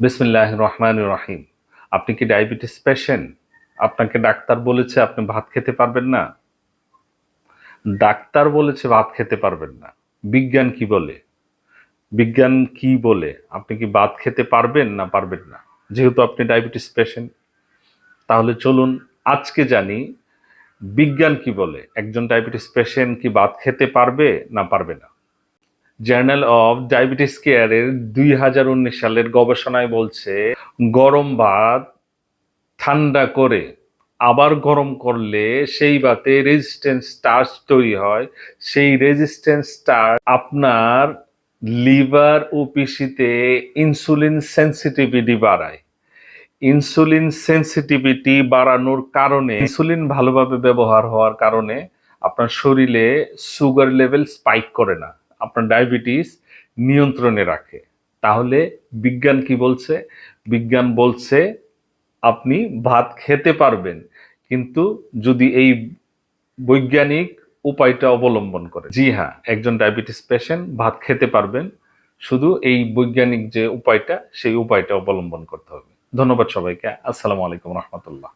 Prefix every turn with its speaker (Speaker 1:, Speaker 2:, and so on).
Speaker 1: বিসমিল্লাহ রহমান রাহিম আপনি কি ডায়াবেটিস পেশেন্ট? আপনাকে ডাক্তার বলেছে আপনি ভাত খেতে পারবেন না? ডাক্তার বলেছে ভাত খেতে পারবেন না। বিজ্ঞান কি বলে? বিজ্ঞান কি বলে? আপনি কি ভাত খেতে পারবেন না পারবেন না? যেহেতু আপনি ডায়াবেটিস পেশেন্ট, তাহলে চলুন আজকে জানি বিজ্ঞান কি বলে? একজন ডায়াবেটিস পেশেন্ট কি ভাত খেতে পারবে না পারবে না? জার্নাল অফ ডায়াবেটিস কেয়ারের দুই হাজার উনিশ সালের গবেষণায় বলছে, গরম ভাত ঠান্ডা করে আবার গরম করলে সেই বাতে রেজিস্ট্যান্স স্টার্চ তৈরি হয়। সেই রেজিস্ট্যান্স স্টার্চ আপনার লিভার ও পিসিতে ইনসুলিন সেন্সিটিভিটি বাড়ায়। ইনসুলিন সেন্সিটিভিটি বাড়ানোর কারণে ইনসুলিন ভালোভাবে ব্যবহার হওয়ার কারণে আপনার শরীরে সুগার লেভেল স্পাইক করে না। আপনার ডায়াবেটিস নিয়ন্ত্রণে রাখে। তাহলে বিজ্ঞান কি বলছে? বিজ্ঞান বলছে আপনি ভাত খেতে পারবেন, কিন্তু যদি এই বৈজ্ঞানিক উপায়টা অবলম্বন করে। জি হ্যাঁ একজন ডায়াবেটিস পেশেন্ট ভাত খেতে পারবেন, শুধু এই বৈজ্ঞানিক যে উপায়টা, সেই উপায়টা অবলম্বন করতে হবে। ধন্যবাদ সবাইকে। আসসালামু আলাইকুম রহমতুল্লাহ।